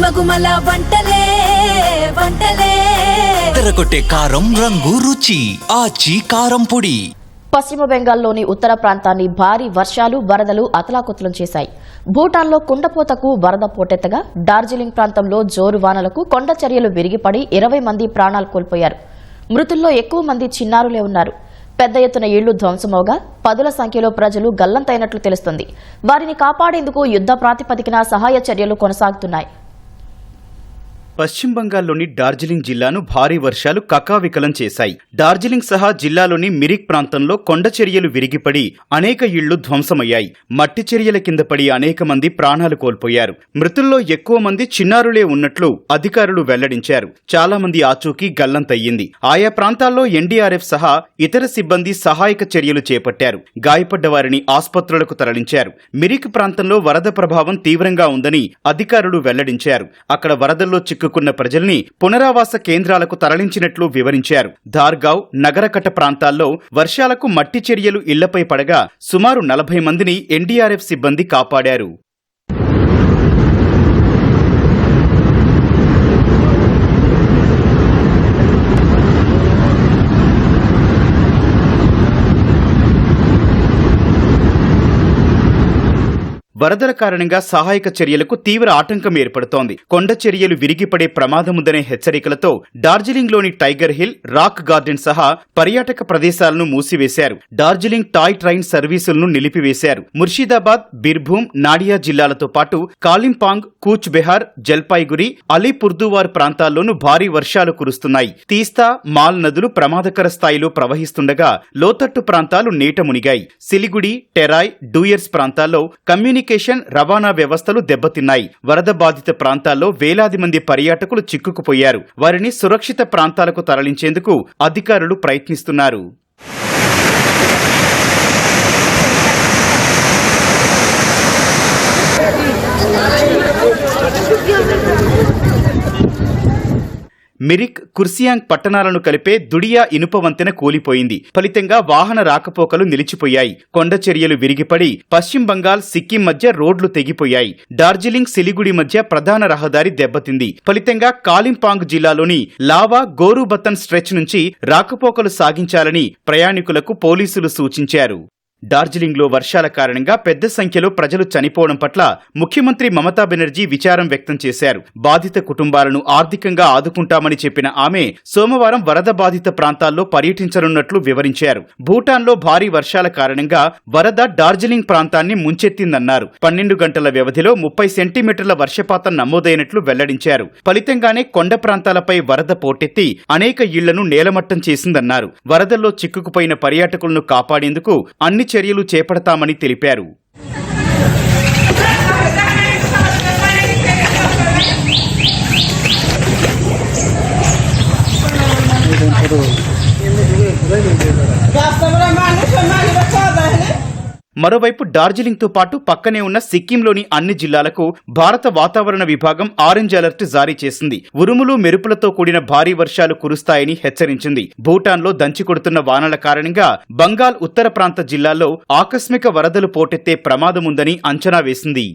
గుమగుమల వంటలే వంటలే. తెరకొట్టే కారం రంగు రుచి ఆచి కారం పొడి. పశ్చిమ బెంగాల్లోని ఉత్తర ప్రాంతాన్ని భారీ వర్షాలు వరదలు అతలాకుతలం చేశాయి. భూటాన్లో కుండపోతకు వరద పోటెత్తగా డార్జిలింగ్ ప్రాంతంలో జోరు వానలకు కొండ చర్యలు విరిగిపడి ఇరవై మంది ప్రాణాలు కోల్పోయారు. మృతుల్లో ఎక్కువ మంది చిన్నారులే ఉన్నారు. పెద్ద ఎత్తున ఇళ్ళు ధ్వంసమవగా పదుల సంఖ్యలో ప్రజలు గల్లంతైనట్లు తెలుస్తుంది. వారిని కాపాడేందుకు యుద్ధ ప్రాతిపదికన సహాయ చర్యలు కొనసాగుతున్నాయి. పశ్చిమ బంగాల్లోని డార్జిలింగ్ జిల్లాను భారీ వర్షాలు కకావికలం చేశాయి. డార్జిలింగ్ సహా జిల్లాలోని మిరిక్ ప్రాంతంలో కొండ చర్యలు విరిగిపడి అనేక ఇళ్ళు ధ్వంసమయ్యాయి. మట్టి చర్యల కింద పడి అనేక మంది ప్రాణాలు కోల్పోయారు. మృతుల్లో ఎక్కువ మంది చిన్నారులే ఉన్నట్లు అధికారులు వెల్లడించారు. చాలా మంది ఆచూకీ గల్లంతయ్యింది. ఆయా ప్రాంతాల్లో ఎన్డీఆర్ఎఫ్ సహా ఇతర సిబ్బంది సహాయక చర్యలు చేపట్టారు. గాయపడ్డ వారిని ఆసుపత్రులకు తరలించారు. మిరిక్ ప్రాంతంలో వరద ప్రభావం తీవ్రంగా ఉందని అధికారులు వెల్లడించారు. అక్కడ వరదల్లో చిక్కు కోలుకున్న ప్రజల్ని పునరావాస కేంద్రాలకు తరలించినట్లు వివరించారు. ధార్గావ్ నగరకట ప్రాంతాల్లో వర్షాలకు మట్టి చర్యలు ఇళ్ళపై పడగా సుమారు నలభై మందిని ఎన్డీఆర్ఎఫ్ సిబ్బంది కాపాడారు. వరదల కారణంగా సహాయక చర్యలకు తీవ్ర ఆటంకం ఏర్పడుతోంది. కొండ చర్యలు విరిగిపడే ప్రమాదముందనే హెచ్చరికలతో డార్జిలింగ్లోని టైగర్ హిల్ రాక్ గార్డెన్ సహా పర్యాటక ప్రదేశాలను మూసివేశారు. డార్జిలింగ్ టాయ్ ట్రైన్ సర్వీసులను నిలిపివేశారు. ముర్షిదాబాద్ బిర్భూమ్ నాడియా జిల్లాలతో పాటు కాలింపాంగ్ కూచ్ బెహార్ జల్పాయిగురి అలీపుర్దువార్ ప్రాంతాల్లోనూ భారీ వర్షాలు కురుస్తున్నాయి. తీస్తా మాల్ నదులు ప్రమాదకర స్థాయిలో ప్రవహిస్తుండగా లోతట్టు ప్రాంతాలు నీట మునిగాయి. సిలిగుడి టెరాయ్ డూయర్స్ ప్రాంతాల్లో కమ్యూనికేషన్ రవాణా వ్యవస్థలు దెబ్బతిన్నాయి. వరద బాధిత ప్రాంతాల్లో వేలాది మంది పర్యాటకులు చిక్కుకుపోయారు. వారిని సురక్షిత ప్రాంతాలకు తరలించేందుకు అధికారులు ప్రయత్నిస్తున్నారు. మిరిక్ కుర్సియాంగ్ పట్టణాలను కలిపే దుడియా ఇనుప వంతెన కూలిపోయింది. ఫలితంగా వాహన రాకపోకలు నిలిచిపోయాయి. కొండ చర్యలు విరిగిపడి పశ్చిమ బంగాల్ సిక్కిం మధ్య రోడ్లు తెగిపోయాయి. డార్జిలింగ్ సిలిగుడి మధ్య ప్రధాన రహదారి దెబ్బతింది. ఫలితంగా కాలింపాంగ్ జిల్లాలోని లావా గోరుబతన్ స్ట్రెచ్ నుంచి రాకపోకలు సాగించాలని ప్రయాణికులకు పోలీసులు సూచించారు. డార్జిలింగ్లో వర్షాల కారణంగా పెద్ద సంఖ్యలో ప్రజలు చనిపోవడం పట్ల ముఖ్యమంత్రి మమతా బెనర్జీ విచారం వ్యక్తం చేశారు. బాధిత కుటుంబాలను ఆర్థికంగా ఆదుకుంటామని చెప్పిన ఆమె సోమవారం వరద బాధిత ప్రాంతాల్లో పర్యటించనున్నట్లు వివరించారు. భూటాన్లో భారీ వర్షాల కారణంగా వరద డార్జిలింగ్ ప్రాంతాన్ని ముంచెత్తిందన్నారు. పన్నెండు గంటల వ్యవధిలో ముప్పై సెంటీమీటర్ల వర్షపాతం నమోదైనట్లు వెల్లడించారు. ఫలితంగానే కొండ ప్రాంతాలపై వరద పోటెత్తి అనేక ఇళ్ళను నేలమట్టం చేసిందన్నారు. వరదల్లో చిక్కుకుపోయిన పర్యాటకులను కాపాడేందుకు అన్ని చర్యలు చేపడతామని తెలిపారు. మరోవైపు డార్జిలింగ్తో పాటు పక్కనే ఉన్న సిక్కింలోని అన్ని జిల్లాలకు భారత వాతావరణ విభాగం ఆరెంజ్ అలర్ట్ జారీ చేసింది. ఉరుములు మెరుపులతో కూడిన భారీ వర్షాలు కురుస్తాయని హెచ్చరించింది. భూటాన్లో దంచి కొడుతున్న వానల కారణంగా బంగాల్ ఉత్తర ప్రాంత జిల్లాల్లో ఆకస్మిక వరదలు పోటెత్తే ప్రమాదముందని అంచనా వేసింది.